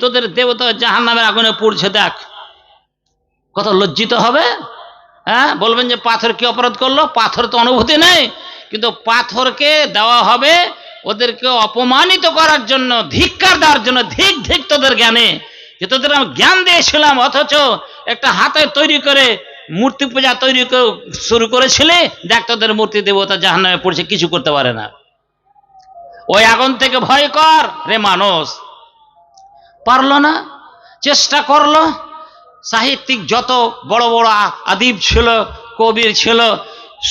তোদের দেবতা জাহান নামের আগুনে পুড়ছে, দেখ। কত লজ্জিত হবে হ্যাঁ? বলবেন যে পাথর কি অপরাধ করল? পাথর তো অনুভূতি নেই, কিন্তু পাথরকে দেওয়া হবে ওদেরকে অপমানিত করার জন্য, ধিক্কার দেওয়ার জন্য, ধিক ধিক তোদের জ্ঞানে। যে তোদের আমি জ্ঞান দিয়েছিলাম, অথচ একটা হাতে তৈরি করে মূর্তি পূজা তৈরি শুরু করেছিলে, দেখ তোদের মূর্তি দেবতা জাহান নামে পড়ছে, কিছু করতে পারে না। ওই আগুন থেকে ভয় কর, রে মানুষ। পারল না, চেষ্টা করল। সাহিত্যিক যত বড় বড় আদিব ছিল, কবির ছিল,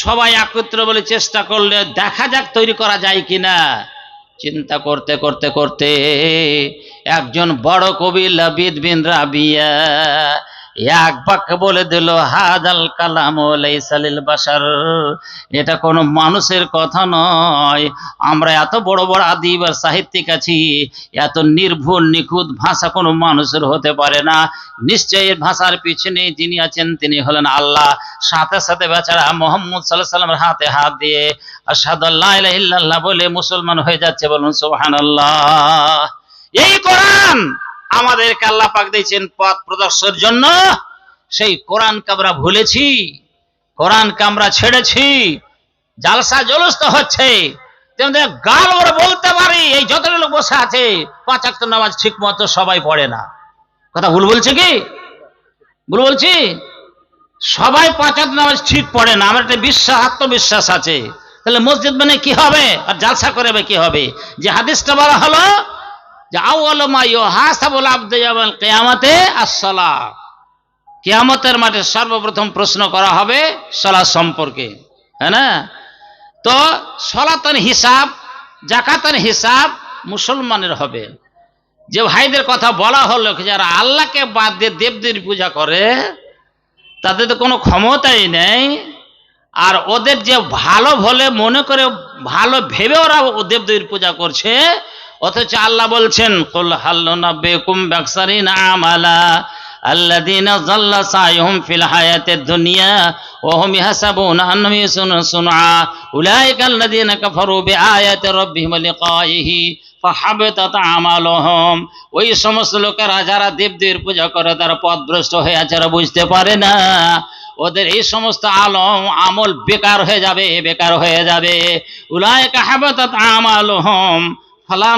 সবাই একত্র বলে চেষ্টা করলে দেখা যাক তৈরি করা যায় কিনা। চিন্তা করতে করতে করতে একজন বড় কবি লবিদ বিন রাবিয়া এক বাক্য বলে দিল হাদাল কালাম লাইসালিল বাসার এটা কোনো মানুষের কথা নয়। আমরা এত বড় বড় আদিব আর সাহিত্যিক আছি, এত নির্ভুল, নিখুঁত ভাষা কোনো মানুষের হতে পারে না। নিশ্চয়ই এর ভাষার পিছনে যিনি আছেন, তিনি হলেন আল্লাহ। সাথে সাথে বেচারা মোহাম্মদ সাল্লাহ সাল্লামের হাতে হাত দিয়ে আসাদুল্লাহ ইল্লাল্লাহ বলে মুসলমান হয়ে যাচ্ছে বলুন, সুবহানাল্লাহ। এই কোরআন আমাদেরকে আল্লাহ পাক দিয়েছেন পথ প্রদর্শনের জন্য। সেই কোরআনকে আমরা ভুলেছি, কোরআনকে আমরা ছেড়েছি, জালসা জলস্ত হচ্ছে। গাল ওরা বলতে পারি, এই যত লোক বসে আছে, পাঁচ নামাজ ঠিক মতো সবাই পড়ে না। কথা ভুল বলছে কি? ভুল বলছি? সবাই পাঁচ নামাজ ঠিক পড়ে না, আমার একটা বিশ্বাস, আত্মবিশ্বাস আছে। তাহলে মসজিদ মানে কি হবে? আর জালসা করে বা কি হবে? যে হাদিসটা বলা হলো কিয়ামতের মাঠে সর্বপ্রথম প্রশ্ন করা হবে সলা সম্পর্কে হ্যাঁ না? তো সলাতন হিসাব জাকাতন হিসাব মুসলমানের হবে। যে ভাইদের কথা বলা হলো যারা আল্লাহকে বাদ দিয়ে দেবদেবীর পূজা করে, তাদের তো কোনো ক্ষমতাই নেই। আর ওদের যে ভালো বলে মনে করে ভালো ভেবে ওরা ও দেবদেবীর পূজা করছে অথচ আল্লাহ বলছেন, কুল হাল্লুনাব্বিকুম বাকসারিন আমালা আল্লাযীনা যাল্লা সায়ুহুম ফিল হায়াতিদ দুনিয়া ওয়া হুম ইয়াহসাবুনা আন্নাহুম ইউসুনুনা সুনআ উলাইকা আল্লাযীনা কাফারু বিআয়াতি রাব্বিহিম ওয়া লিকাইহি ফাহাবাতাত ওই সমস্ত লোকেরা যারা দেবদের পূজা করে তারা পথভ্রষ্ট হয়ে আছে বুঝতে পারে না। ওদের এই সমস্ত আলম, আমল বেকার হয়ে যাবে, বেকার হয়ে যাবে। উলাইকা হাবাতাত আমালুহুম ফালা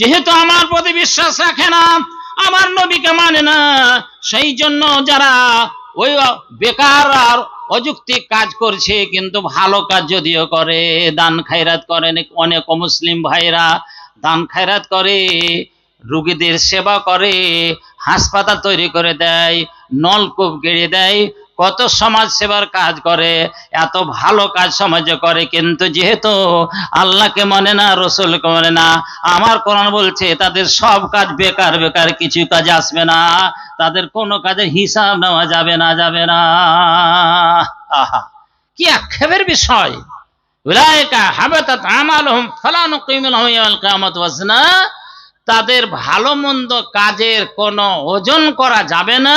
যেহেতু আমার প্রতি বিশ্বাস রাখে না, আমার নবীকে মানে না সেই জন্য যারা ওই বেকার আর অযৌক্তিক কাজ করছে, কিন্তু ভালো কাজ যদিও করে, দান খায়রাত করেন অনেক মুসলিম ভাইরা দান খায়রাত করে, রুগীদের সেবা করে, হাসপাতাল তৈরি করে দেয়, নলকূপ গেড়ে দেয় কত সমাজ সেবার কাজ করে, এত ভালো কাজ সমাজে করে, কিন্তু যেহেতু আল্লাহকে মানে না, রসুলকে মানে না, আমার কোরআন বলছে, তাদের সব কাজ বেকার বেকার, কিছু কাজ আসবে না, তাদের কোনো কাজের হিসাব নেওয়া যাবে না যাবে না। আহা, কি আক্ষেপের বিষয়। তাদের ভালো মন্দ কাজের কোনো ওজন করা যাবে না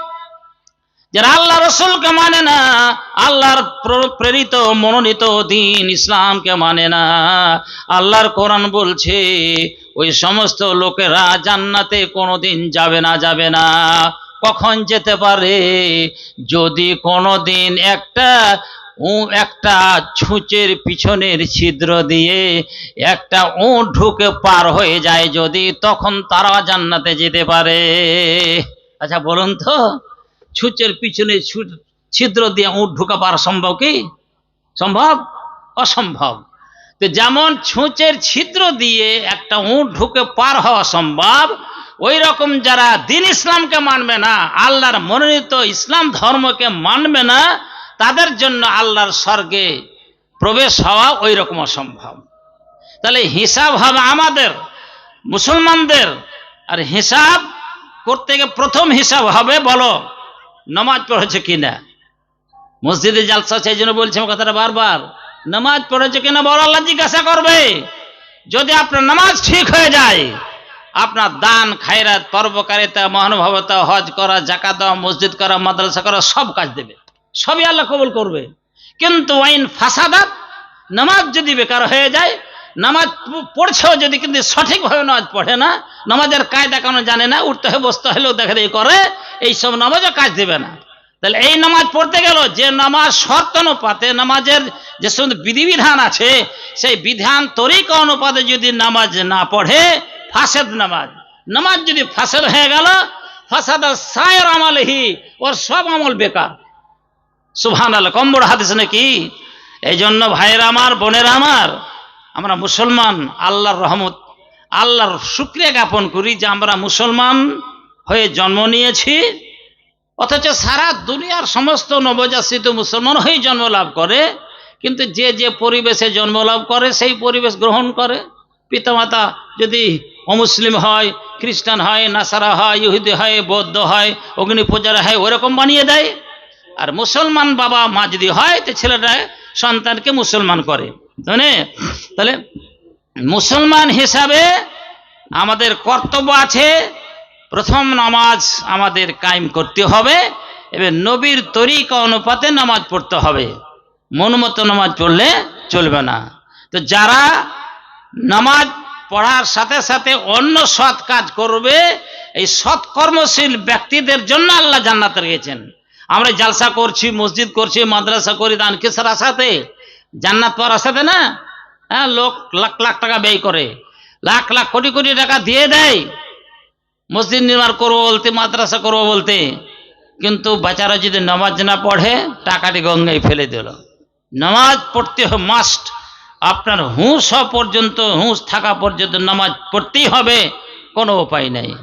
যারা আল্লাহ রসুলকে মানে না, আল্লাহর প্র- প্রেরিত, মনোনীত দিন ইসলামকে মানে না। আল্লাহর কোরআন বলছে, ওই সমস্ত লোকেরা জান্নাতে কোনোদিন যাবে না যাবে না। কখন যেতে পারে? যদি কোনোদিন একটা ও একটা ছুঁচের পিছনের ছিদ্র দিয়ে একটা উঁট ঢুকে পার হয়ে যায়, যদি তখন তারা জান্নাতে যেতে পারে। আচ্ছা বলুন তো। ছুঁচের পিছনে ছিদ্র দিয়ে উঁট ঢুকা পারা সম্ভব কি? সম্ভব? অসম্ভব। তো যেমন ছুঁচের ছিদ্র দিয়ে একটা উঁট ঢুকে পার হওয়া সম্ভব, ওই রকম যারা দিন ইসলামকে মানবে না, আল্লাহর মনোনীত ইসলাম ধর্মকে মানবে না, তাদের জন্য আল্লাহর স্বর্গে প্রবেশ হওয়া ওই রকম অসম্ভব। তাহলে হিসাব হবে আমাদের, মুসলমানদের, আর হিসাব করতে গিয়ে প্রথম হিসাব হবে বলো নামাজ পড়েছে কিনা? মসজিদে জালসা, সেই জন্য বলছি আমার কথাটা বারবার। নামাজ পড়েছে কিনা? বড় আল্লাহ জিজ্ঞাসা করবে। যদি আপনার নামাজ ঠিক হয়ে যায়, আপনার দান, খায়রাত, পর্বকারিতা, মহানুভবতা, হজ করা, জাকাত দেওয়া, মসজিদ করা, মাদ্রাসা করা, সব কাজ দেবে। সবই আল্লাহ কবুল করবে। কিন্তু ওয়াইন ফাসাদাত, নামাজ যদি বেকার হয়ে যায় নামাজ পড়ছেও যদি কিন্তু সঠিকভাবে নামাজ পড়ে না, নামাজের কায়দা কেন জানে না, উঠতে হয়, বসতে হলেও দেখা দেখি করে এইসব নামাজও কাজ দেবে না। তাহলে এই নামাজ পড়তে গেল, যে নামাজ শর্ত অনুপাতে নামাজের যে সমস্ত বিধিবিধান আছে, সেই বিধান তরিকা অনুপাতে যদি নামাজ না পড়ে, ফাসেদ নামাজ। নামাজ যদি ফাসেদ হয়ে গেল, ফাসাদ সায়ের আমলহি, ওর সব আমল বেকার। সুবহান আল্লাহ কম বড় হাদিস নাকি? এই জন্য ভাইয়ের আমার, বোনের আমার আমরা মুসলমান, আল্লাহর রহমত, আল্লাহর শুক্রিয়া জ্ঞাপন করি যে আমরা মুসলমান হয়ে জন্ম নিয়েছি। অথচ সারা দুনিয়ার সমস্ত নবজাত মুসলমান হয়ে জন্ম লাভ করে, কিন্তু যে যে পরিবেশে জন্ম লাভ করে, সেই পরিবেশ গ্রহণ করে। পিতামাতা যদি অমুসলিম হয়, খ্রিস্টান হয়, নাসারা হয়, ইহুদি হয়, বৌদ্ধ হয় অগ্নি পূজারা হয়, ওরকম বানিয়ে দেয়। আর মুসলমান বাবা মা যদি হয়, তো ছেলেটা সন্তানকে মুসলমান করে। তাহলে মুসলমান হিসাবে আমাদের কর্তব্য আছে, প্রথম নামাজ আমাদের কায়েম করতে হবে, এবার নবীর তরিকা অনুপাতে নামাজ পড়তে হবে। মনমতো নামাজ পড়লে চলবে না। তো যারা নামাজ পড়ার সাথে সাথে অন্য সৎ কাজ করবে, এই সৎকর্মশীল ব্যক্তিদের জন্য আল্লাহ জান্নাত রেখেছেন। আমরা জালসা করছি, মসজিদ করছি, মাদ্রাসা করি, দান কিসের আশাতে? জান্নাত পাওয়ার আশাতে না? হ্যাঁ লোক লাখ লাখ টাকা ব্যয় করে। লাখ লাখ কোটি কোটি টাকা দিয়ে দেয়। মসজিদ নির্মাণ করব বলতে, মাদ্রাসা করব বলতে। কিন্তু বাচ্চারা যদি নামাজ না পড়ে, টাকাটি গঙ্গায় ফেলে দিল। নামাজ পড়তে হবে মাস্ট আপনার হুঁশ পর্যন্ত, হুঁশ থাকা পর্যন্ত নামাজ পড়তেই হবে, কোনো উপায় নেই।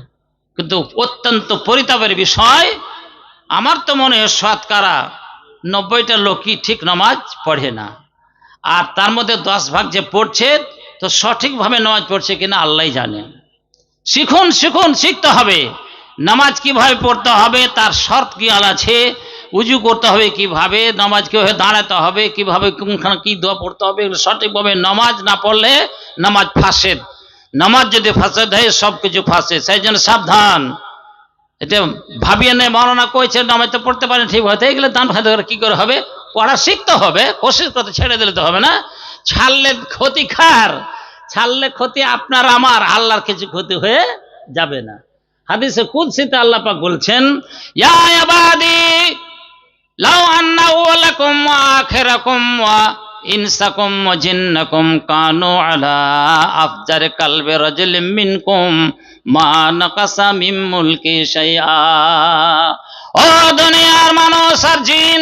কিন্তু অত্যন্ত পরিতাপের বিষয়, আমার তো মনে হয় শতকরা নব্বইটা লোকই ঠিক নামাজ পড়ে না। আর তার মধ্যে দশ ভাগ যে পড়ছে, তো সঠিকভাবে নামাজ পড়ছে কিনা আল্লাহ জানে। শিখুন শিখুন, শিখতে হবে। নামাজ কীভাবে পড়তে হবে, তার শর্ত কি আছে, উজু করতে হবে কীভাবে, নামাজ কীভাবে দাঁড়াতে হবে, কীভাবে কোনখানে কি দোয়া পড়তে হবে সঠিকভাবে নামাজ না পড়লে নামাজ ফাঁসেদ নামাজ যদি ফাঁসেদ হয় সব কিছু ফাঁসে সেই জন্য সাবধান। এটা ভাবিয়ে নেই মরনা কইছে, নামাজ তো পড়তে পারেন, ঠিক হয়তো এগুলো দান ফাঁদে কি করে হবে? পড়া শিখতে হবে, কোশিশ করতে ছেড়ে দিলে তো হবে না। ছাড়লে ক্ষতি খার ছাড়লে ক্ষতি আপনার, আমার। আল্লাহর কিছু ক্ষতি হয়ে যাবে না। হাদিসে কুদসিতে আল্লাহ পাক বলছেন মানুষ আর জিন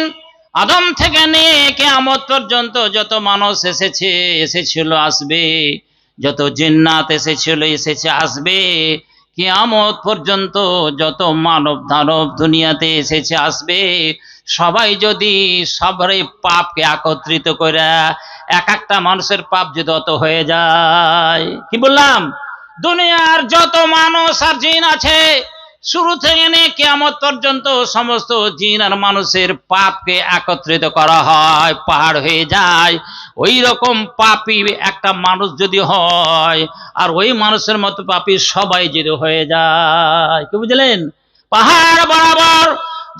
আদম থেকে নিয়ে কিয়ামত পর্যন্ত যত মানুষ এসেছে, এসেছিল, আসবে। যত জিন্নাত এসেছিল, এসেছে, আসবে। কিয়ামত পর্যন্ত যত মানব দানব দুনিয়াতে এসেছে, আসবে। সবাই যদি সবারই পাপকে একত্রিত করে, এক একটা মানুষের পাপ যদি অত হয়ে যায়, কি বললাম? দুনিয়ার যত মানুষ আর জিন আছে শুরু থেকে নিয়ে কেয়ামত পর্যন্ত সমস্ত জিন আর মানুষের পাপকে একত্রিত করা হয়, পাহাড় হয়ে যায়। ওই রকম পাপি একটা মানুষ যদি হয়, আর ওই মানুষের মতো পাপি সবাই যদি হয়ে যায়, কি বুঝলেন? পাহাড় বরাবর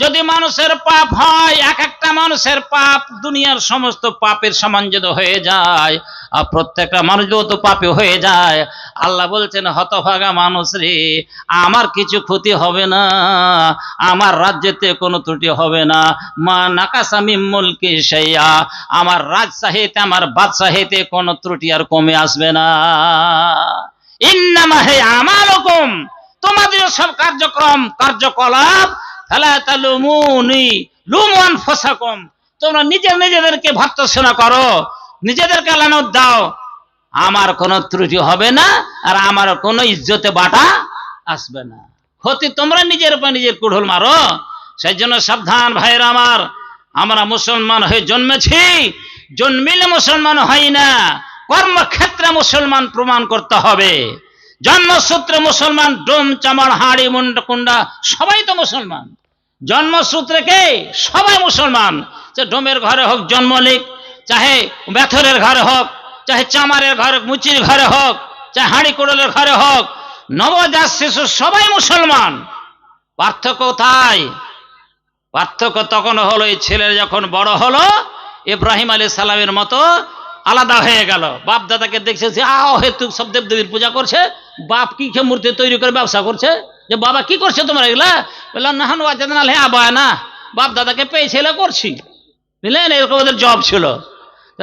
যদি মানুষের পাপ হয়, এক একটা মানুষের পাপ দুনিয়ার সমস্ত পাপের সমান যদি হয়ে যায় প্রত্যেকটা মানুষ যত পাপে হয়ে যায়, আল্লাহ বলছেন, হতভাগা মানুষ রে, আমার কিছু ক্ষতি হবে না, আমার রাজ্যেতে কোনো ত্রুটি হবে না। মা নাকাসামি মুলকি সাইয়া আমার রাজশাহীতে, আমার বাদশাহীতে কোনো ত্রুটি আর কমে আসবে না। ইন্নামা হে আমার আমালকুম, তোমাদের সব কার্যক্রম, কার্যকলাপ, ফেলা তালুমুনি লুমন ফসাকম তোমরা নিজে নিজেদেরকে ভর্তসনা করো। নিজেদেরকে লানত দাও। আমার কোনো ত্রুটি হবে না আর আমার কোনো ইজ্জতে বাটা আসবে না। ক্ষতি তোমরা নিজের উপর নিজের কুড়ুল মারো। সেই জন্য সাবধান ভাইয়ের আমার, আমরা মুসলমান হয়ে জন্মেছি। জন্মিলে মুসলমান হই না। কর্মক্ষেত্রে মুসলমান প্রমাণ করতে হবে। জন্মসূত্রে মুসলমান ডোম চামার হাড়ি, মুন্ড, কুন্ডা, সবাই তো মুসলমান। জন্মসূত্রে কে? সবাই মুসলমান। সে ডোমের ঘরে হোক জন্ম নিক চাহে ব্যথরের ঘরে হোক চাহে চামারের ঘরে মুচির ঘরে হোক চাহে হাঁড়ি কোড়লের ঘরে হোক নবজাত শিশু সবাই মুসলমান পার্থক্য কোথায় পার্থক্য তখন হলো এই ছেলে যখন বড় হলো, ইব্রাহিম আলী সালামের মতো আলাদা হয়ে গেল। বাপ দাদাকে দেখছে যে, আহ হেতু সব দেব দেবীর পূজা করছে, বাপ কি খেয়ে মূর্তি তৈরি করে ব্যবসা করছে? যে বাবা কি করছে তোমরা এগুলা? বললাম, না হান ওয়াজাদ না হ্যাঁ আবা না। বাপ দাদাকে পেয়েছিল করছি। বুঝলেন এরকম ওদের জব ছিল।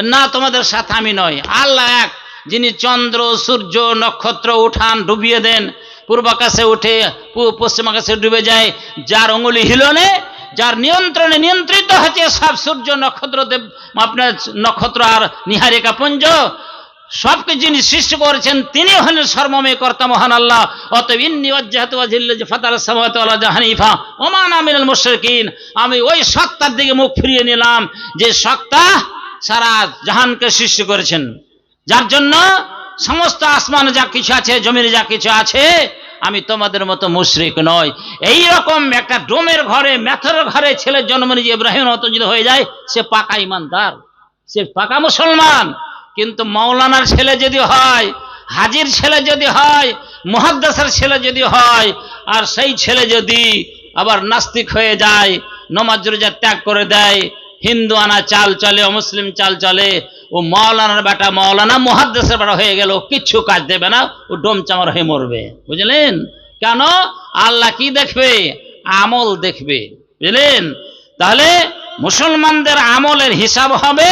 না, তোমাদের সাথে আমি নয় আল্লাহ এক, যিনি চন্দ্র, সূর্য, নক্ষত্র, উঠান ডুবিয়ে দেন, পূর্বাকাশে উঠে, পু- পশ্চিম আকাশে ডুবে যায়, যার অঙ্গুলি হিলনে, যার নিয়ন্ত্রণে নিয়ন্ত্রিত হচ্ছে সব সূর্য, নক্ষত্র, দেব, আপনার নক্ষত্র আর নিহারিকা পুঞ্জ, সবকে যিনি সৃষ্টি করেছেন, তিনি হলেন সর্বময় কর্তা মহান আল্লাহ। অতএব ইন্নি ওয়াজ্জাহাতু ওয়াজহিল্লা যে ফাতার সামাওয়াতি ওয়াল হানিফা ওমা আনা মুশরিকিন। আমি ওই সত্তার দিকে মুখ ফিরিয়ে নিলাম, যে সত্তা সারা জাহানকে সৃষ্টি করেছেন। যার জন্য সমস্ত আসমানে যা কিছু আছে জমিনে যা কিছু আছে, আমি তোমাদের মতো মুশরিক নয় এই রকম একটা ডোমের ঘরে মেথরের ঘরে ছেলের জন্ম নিয়ে ইব্রাহিম মতো যদি হয়ে যায়, সে পাকা ইমানদার, সে পাকা মুসলমান। কিন্তু মৌলানার ছেলে যদি হয়, হাজির ছেলে যদি হয়, মুহাদ্দাসের ছেলে যদি হয়, আর সেই ছেলে যদি আবার নাস্তিক হয়ে যায়, নমাজ রোজা ত্যাগ করে দেয় হিন্দু আনা চাল চলে মুসলিম চাল চলে, ও মাওলানার বেটা মৌলানা মহাদ্দেশের বেটা হয়ে গেল কিচ্ছু কাজ দেবে না, ও ডোমচামার হয়ে মরবে। বুঝলেন? কেন? আল্লাহ কি দেখবে? আমল দেখবে। বুঝলেন? তাহলে মুসলমানদের আমলের হিসাব হবে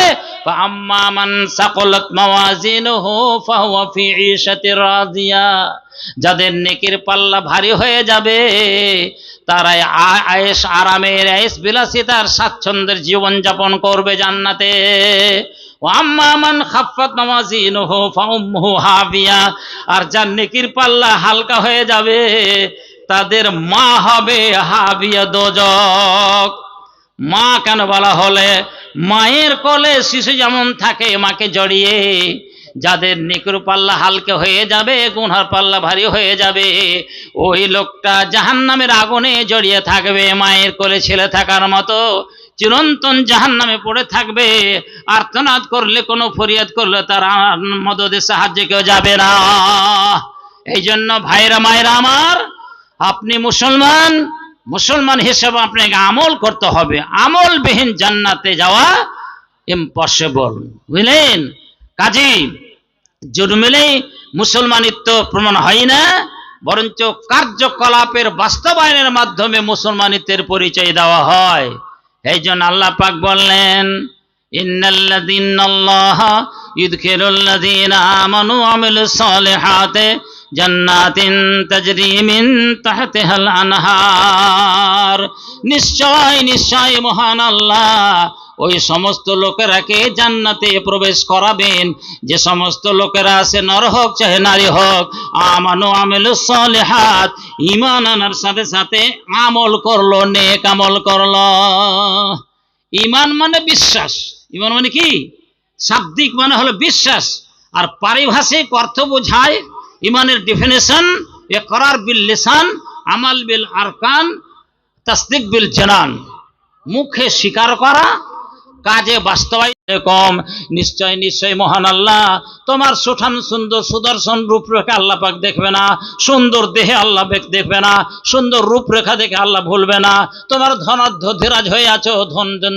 যাদের নেকের পাল্লা ভারী হয়ে যাবে তারাই আ- আয়েশ আরামের আয়েশ বিলাসিতার স্বাচ্ছন্দ্যের জীবন যাপন করবে জান্নাতে। আর যার নেকির পাল্লা হালকা হয়ে যাবে, তাদের মা হবে হাবিয়া দোজক। মা কেন বলা হলে, মায়ের কোলে শিশু যেমন থাকে, মাকে জড়িয়ে যাদের নিকুর পাল্লা হালকা হয়ে যাবে, গুনহার পাল্লা ভারী হয়ে যাবে, ওই লোকটা জাহান্নামের আগুনে জড়িয়ে থাকবে, মায়ের কোলে ছেলে থাকার মতো, চিরন্তন জাহান্নামে পড়ে থাকবে। আর্তনাদ করলে, কোনো ফরিয়াদ করলে তার মদদে সাহায্যে কেউ যাবে না। এই জন্য ভাইরা, মায়েরা আমার, আপনি মুসলমান মুসলমান হিসেবে আপনাকে আমল করতে হবে। আমলবিহীন জান্নাতে যাওয়া ইম্পসিবল বুঝলেন? কাজী জন্মেলেই মুসলমানিত্ব প্রমাণ হয় না, বরঞ্চ কার্যকলাপের বাস্তবায়নের মাধ্যমে মুসলমানিত্বের পরিচয় দেওয়া হয়। এই জন্য আল্লাহ পাক বললেন, ইন্নাল্লাযীনাল্লাহ ইউদখিলুল্লাযীনা আমানু ওয়া আমিলুস সালিহাতি জান্নাতিন তাজরি মিন তাহতিহাল আনহার। নিশ্চয় নিশ্চয়, মহান আল্লাহ, ওই সমস্ত লোকেরাকে জান্নাতে প্রবেশ করাবেন? যে সমস্ত লোকেরা আছে, নর হোক, চাহে নারী হোক, আমানো আমেল সলেহাত ইমান আনার সাথে সাথে আমল করল, নেক আমল করল। ইমান মানে বিশ্বাস। ইমান মানে কি? শাব্দিক মানে হলো বিশ্বাস। আর পারিভাষিক অর্থ বোঝায় ইমানের ডেফিনেশন এ করার বিল লেসান, আমাল বিল আরকান, তাসদিক বিল জানান। মুখে স্বীকার করা, কাজে বাস্তবায়ন কম। নিশ্চয় নিশ্চয়, মহান আল্লাহ, তোমার সুঠান, সুন্দর সুদর্শন রূপরেখা আল্লাহ পাক দেখবে না, সুন্দর দেহে আল্লাহ দেখবে না, সুন্দর রূপরেখা দেখে আল্লাহ ভুলবে না, তোমার ধীরাজ হয়ে আছো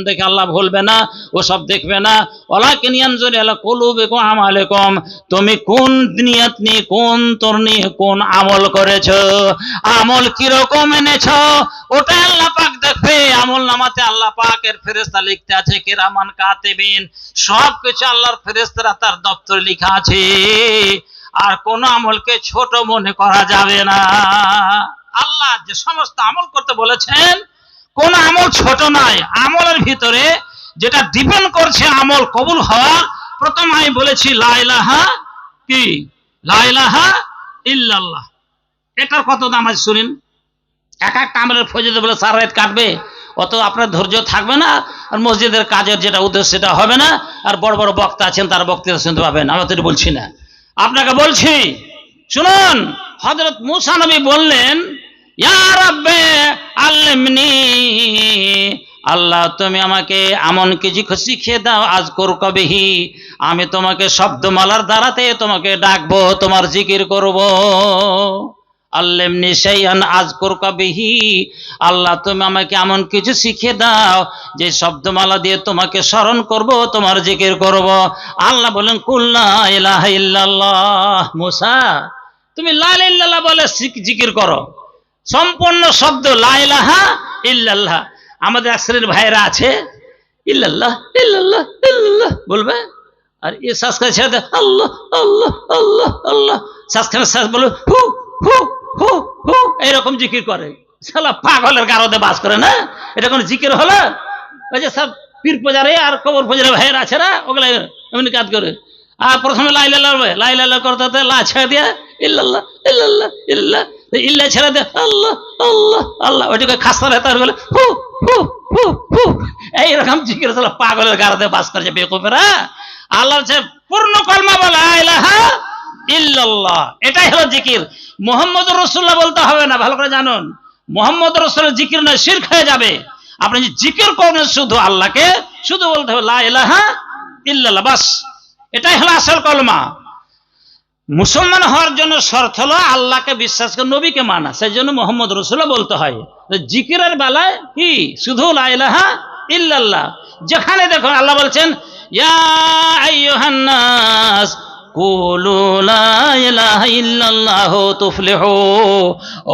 দেখে আল্লাহ ভুলবে না, ওসব দেখবে না। ওলা কিনিয়ান কলুবে কো কম তুমি কোন নিয়ত নিয়ে, কোন তোর নিয়ে, কোন আমল করেছ? আমল কীরকম এনেছো? ওটা আল্লাহ পাক দেখবে। আমল নামাতে আল্লাহ পাকের ফেরেস্তা লিখতে আছে, কেরামান কাতেবিন। সব কিছু আল্লাহর ফেরেস্তারা তার দপ্তরে লেখা আছে। আর কোন আমলকে ছোট মনে করা যাবে না। আল্লাহ যে সমস্ত আমল করতে বলেছেন, কোন আমল ছোট নয়, আমলের ভিতরে যেটা ডিপেন্ড করছে আমল কবুল হওয়া, প্রথম আমি বলেছি লাইলাহা কি? লাইলাহা ইল্লাল্লাহ। এটার কত দাম আছে শুনিন? এক একটা আমলের ফজিতে বলে সারা রাত কাটবে। অত আপনার ধৈর্য থাকবে না, আর মসজিদের কাজের যেটা উদ্দেশ্য সেটা হবে না, আর বড় বড় বক্তা আছেন, তার বক্তৃতা শুনতে পাবেন। আমি তো বলছি না। আপনাকে বলছি, শুনুন হজরত মুসা নবী বললেন আল্লাহ তুমি আমাকে এমন কিছু শিখিয়ে দাও, আজ কর কবেহি, আমি তোমাকে শব্দমালার দ্বারাতে তোমাকে ডাকবো, তোমার জিকির করব। আল্লেমনি সেইয়ান আজ কবেহি আল্লাহ, তুমি আমাকে এমন কিছু শিখিয়ে দাও, যে শব্দমালা দিয়ে তোমাকে স্মরণ করব, তোমার জিকির করব। আল্লাহ বলেন কুল্লা ইলাহা ইল্লাল্লাহ। মুসা, তুমি লা ইলাহা ইল্লাল্লাহ বলে জিকির করো। সম্পূর্ণ শব্দ লা ইলাহা ইল্লাল্লাহ। আমাদের এক শ্রেণির ভাইয়েরা আছে, ইল্লাল্লাহ ইল্লাল্লাহ ইল্লাল্লাহ বলবে। আর এ শ্বাসখানে ছেড়ে আল্লাহ আল্লাহ আল্লাহ আল্লাহ। শ্বাসখানে শ্বাস বলবে হু হু হু হু, এইরকম জিকির করে। সালা পাগলের গারদে বাস করে, না? এটা কোন জিকির হলো? ওই যে সব পীর পূজারে আর কবর পূজারে ভাইয়ের আছে, না? ওগুলো এমনি কাজ করে। আর প্রথমে লাই লাল্লাহ লাই লাল্লাহ করতে লা ছেড়ে দিয়ে, ইল্লাল্লাহ ইল্লাল্লাহ ইল্লাহ ইল্লা ছেড়ে দে, আল্লাহ আল্লাহ আল্লাহ। ওইটাকে খাস্তা রেতা বলে, হু হু হু হু। এইরকম জিকির সালা পাগলের গারদে বাস করছে বেকুফেরা। আল্লাহ পূর্ণ কলমা বলে ইল্লাল্লাহ, এটাই হলো জিকির। মোহাম্মদ রসুল্লাহ বলতে হবে না, ভালো করে জানুন। মোহাম্মদ রসুল্লাহ জিকির নয়, শির খেয়ে যাবে। আপনি যে জিকির করবেন, শুধু আল্লাহকে, শুধু বলতে হবে, লা ইলাহা ইল্লাল্লাহ বাস। এটাই হলো আসল কলমা। মুসলমান হওয়ার জন্য শর্ত হলো আল্লাহকে বিশ্বাস করে নবীকে মানা সেই জন্য মোহাম্মদ রসুল্লাহ বলতে হয়। জিকিরের বেলায় কি? শুধু লা ইলাহা ইল্লাল্লাহ যেখানে দেখো আল্লাহ বলছেন, ইয়া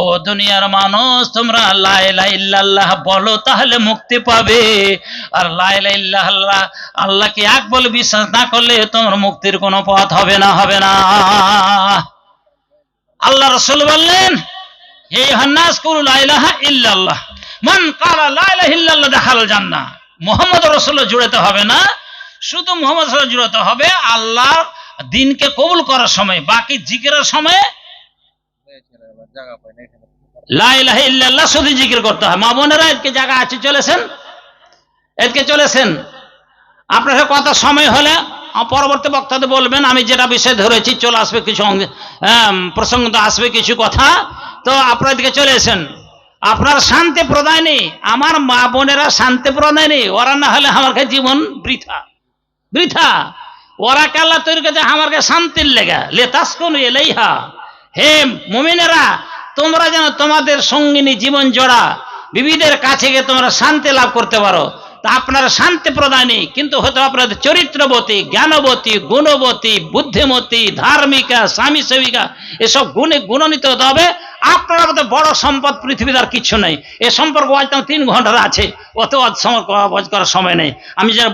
ও দুনিয়ার মানুষ, তোমরা লা বলো, তাহলে মুক্তি পাবে। আর লা ইলাহা ইল্লাল্লাহ আল্লাহকে এক বলে বিশ্বাস না করলে তোমার মুক্তির কোনো পথ হবে না হবে না। আল্লাহ রসুল বললেন, হে হান্নাস কুলু লা ইলাহা ইল্লাল্লাহ। মান কালা লা ইলাহা ইল্লাল্লাহ দেখাল জান্নাহ। মোহাম্মদ রসুল জুড়েতে হবে না, শুধু মোহাম্মদ জুড়েতে হবে আল্লাহ দিনকে কবুল করার সময়, বাকি জিকিরের সময় এদিকে এদিকে আমি যেটা বিষয় ধরেছি, চলে আসবে কিছু প্রসঙ্গ আসবে কিছু কথা। তো আপনার দিকে চলে এসেন আপনার শান্তি প্রদায় নেই। আমার মা বোনেরা শান্তি প্রদায় নেই। ওরা না হলে আমার জীবন বৃথা। বৃথা। ওরা কাল্লা তৈরি করছে, আমার কাছে শান্তির লেগা। লেতাস কোন এলেইহা হে মুমিনেরা, তোমরা যেন তোমাদের সঙ্গিনী জীবন জোড়া, বিবিদের কাছে গিয়ে তোমরা শান্তি লাভ করতে পারো। তা আপনারা শান্তি প্রদানী কিন্তু হয়তো আপনাদের চরিত্রবতী, জ্ঞানবতী, গুণবতী, বুদ্ধিমতী, ধার্মিকা স্বামী সেবিকা এসব গুণে গুণান্বিত হতে হবে। আপনার মতো বড় সম্পদ পৃথিবীর আর কিছু নেই। এ সম্পর্ক আজ তিন ঘণ্টার আছে। অত সম্পর্ক করার সময় নেই। আমি যারা